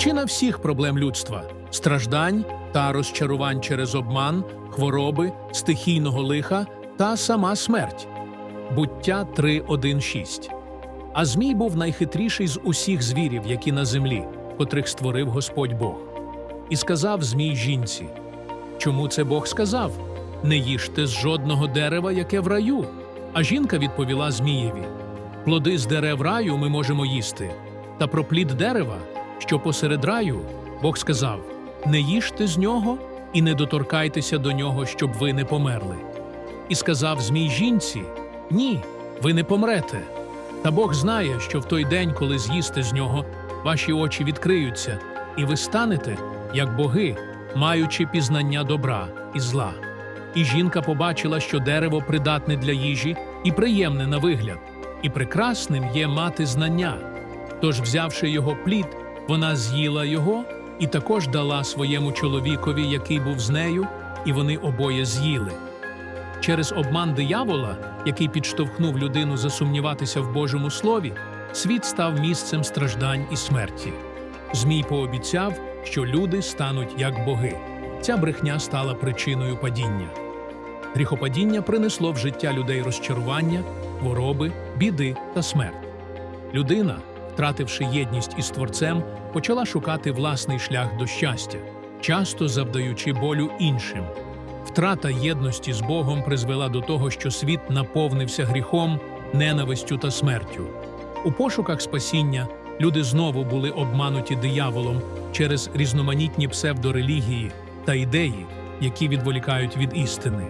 Причина всіх проблем людства страждань та розчарувань через обман, хвороби, стихійного лиха та сама смерть. Буття 3.1.6. А Змій був найхитріший з усіх звірів, які на землі, котрих створив Господь Бог. І сказав Змій жінці: Чому це Бог сказав? Не їжте з жодного дерева, яке в раю. А жінка відповіла Змієві: Плоди з дерев раю ми можемо їсти, та про плід дерева, що посеред раю, Бог сказав: Не їжте з нього і не доторкайтеся до нього, щоб ви не померли. І сказав Змій жінці: Ні, ви не помрете. Та Бог знає, що в той день, коли з'їсте з нього, ваші очі відкриються, і ви станете, як боги, маючи пізнання добра і зла. І жінка побачила, що дерево придатне для їжі і приємне на вигляд, і прекрасним є мати знання. Тож, взявши його плід, вона з'їла його і також дала своєму чоловікові, який був з нею, і вони обоє з'їли. Через обман диявола, який підштовхнув людину засумніватися в Божому слові, світ став місцем страждань і смерті. Змій пообіцяв, що люди стануть як боги. Ця брехня стала причиною падіння. Гріхопадіння принесло в життя людей розчарування, хвороби, біди та смерть. Людина, втративши єдність із Творцем, почала шукати власний шлях до щастя, часто завдаючи болю іншим. Втрата єдності з Богом призвела до того, що світ наповнився гріхом, ненавистю та смертю. У пошуках спасіння люди знову були обмануті дияволом через різноманітні псевдорелігії та ідеї, які відволікають від істини.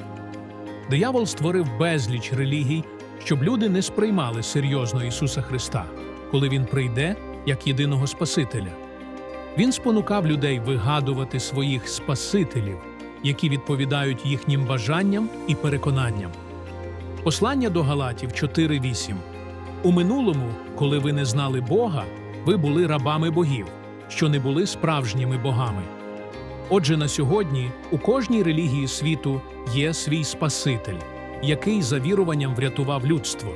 Диявол створив безліч релігій, щоб люди не сприймали серйозно Ісуса Христа, коли Він прийде як єдиного Спасителя. Він спонукав людей вигадувати своїх спасителів, які відповідають їхнім бажанням і переконанням. Послання до Галатів 4.8 У минулому, коли ви не знали Бога, ви були рабами богів, що не були справжніми богами. Отже, на сьогодні у кожній релігії світу є свій Спаситель, який за віруванням врятував людство.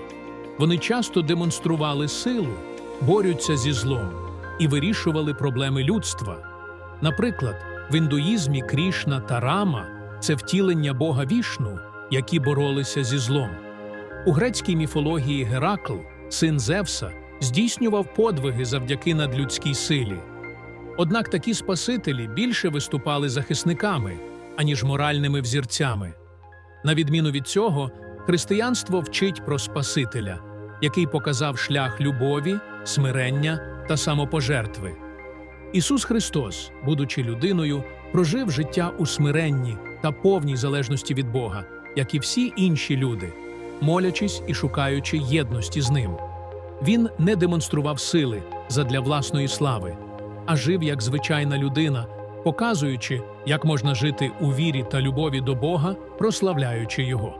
Вони часто демонстрували силу, борються зі злом і вирішували проблеми людства. Наприклад, в індуїзмі Крішна та Рама це втілення Бога Вішну, які боролися зі злом. У грецькій міфології Геракл, син Зевса, здійснював подвиги завдяки надлюдській силі. Однак такі спасителі більше виступали захисниками, аніж моральними взірцями. На відміну від цього, християнство вчить про Спасителя, який показав шлях любові, смирення та самопожертви. Ісус Христос, будучи людиною, прожив життя у смиренні та повній залежності від Бога, як і всі інші люди, молячись і шукаючи єдності з Ним. Він не демонстрував сили задля власної слави, а жив як звичайна людина, показуючи, як можна жити у вірі та любові до Бога, прославляючи Його.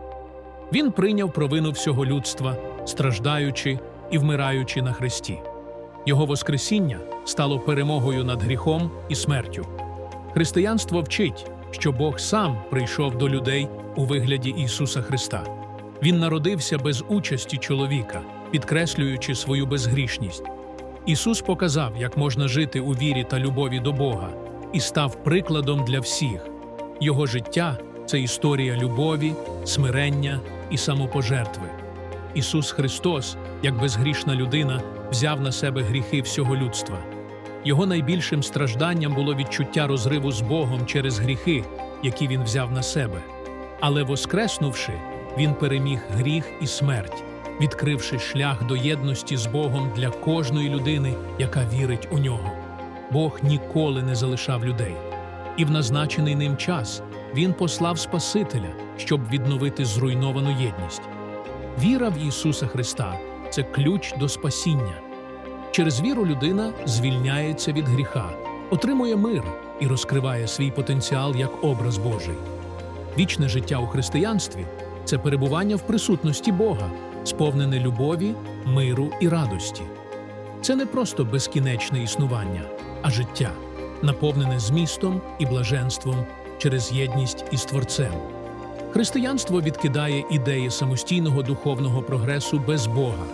Він прийняв провину всього людства, страждаючи і вмираючи на Христі. Його Воскресіння стало перемогою над гріхом і смертю. Християнство вчить, що Бог сам прийшов до людей у вигляді Ісуса Христа. Він народився без участі чоловіка, підкреслюючи свою безгрішність. Ісус показав, як можна жити у вірі та любові до Бога, і став прикладом для всіх. Його життя це історія любові, смирення і самопожертви. Ісус Христос, як безгрішна людина, взяв на себе гріхи всього людства. Його найбільшим стражданням було відчуття розриву з Богом через гріхи, які він взяв на себе. Але воскреснувши, він переміг гріх і смерть, відкривши шлях до єдності з Богом для кожної людини, яка вірить у нього. Бог ніколи не залишав людей. І в назначений ним час він послав Спасителя, щоб відновити зруйновану єдність. Віра в Ісуса Христа це ключ до спасіння. Через віру людина звільняється від гріха, отримує мир і розкриває свій потенціал як образ Божий. Вічне життя у християнстві це перебування в присутності Бога, сповнене любові, миру і радості. Це не просто безкінечне існування, а життя, наповнене змістом і блаженством через єдність із Творцем. Християнство відкидає ідеї самостійного духовного прогресу без Бога,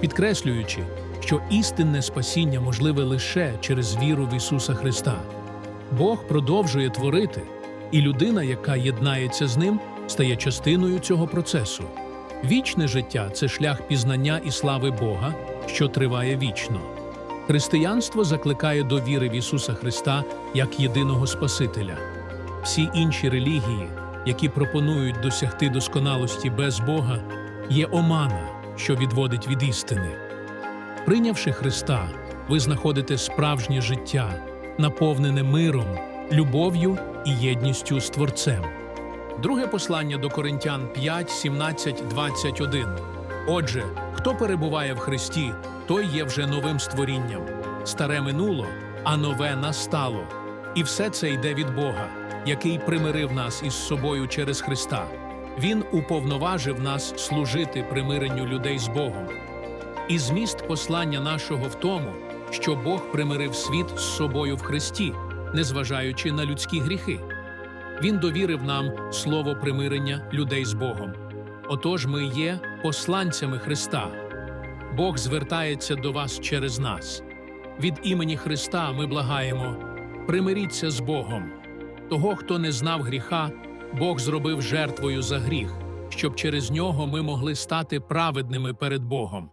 підкреслюючи, що істинне спасіння можливе лише через віру в Ісуса Христа. Бог продовжує творити, і людина, яка єднається з ним, стає частиною цього процесу. Вічне життя це шлях пізнання і слави Бога, що триває вічно. Християнство закликає до віри в Ісуса Христа як єдиного Спасителя. Всі інші релігії, які пропонують досягти досконалості без Бога, є омана, що відводить від істини. Прийнявши Христа, ви знаходите справжнє життя, наповнене миром, любов'ю і єдністю з Творцем. Друге послання до Коринтян 5, 17, 21. Отже, хто перебуває в Христі, той є вже новим створінням. Старе минуло, а нове настало. І все це йде від Бога, який примирив нас із собою через Христа. Він уповноважив нас служити примиренню людей з Богом. І зміст послання нашого в тому, що Бог примирив світ з собою в Христі, незважаючи на людські гріхи. Він довірив нам слово примирення людей з Богом. Отож, ми є посланцями Христа. Бог звертається до вас через нас. Від імені Христа ми благаємо: примиріться з Богом. Того, хто не знав гріха, Бог зробив жертвою за гріх, щоб через нього ми могли стати праведними перед Богом.